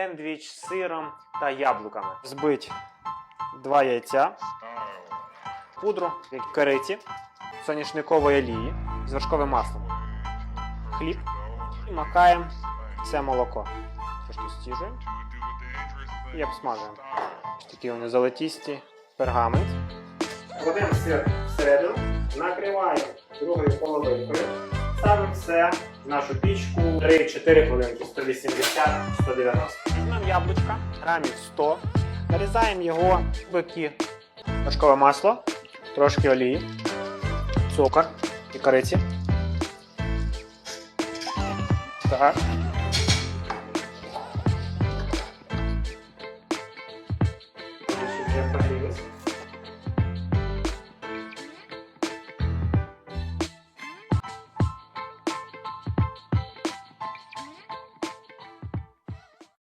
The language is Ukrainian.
Сендвіч з сиром та яблуками. Збить два яйця, пудру кориці, соняшникової олії з вершковим маслом, хліб і макаємо це молоко. Трошки стіжуємо і обсмажуємо. Такі вони золотісті пергамент. Кладемо сир всередину, накриваємо другою половинкою. Ставимо все в нашу пічку 3-4 хвилинки 180-190. Візьмемо яблучка, грамів 100, нарізаємо його в бики, масло, трошки олії, цукор і кориці. Так. Я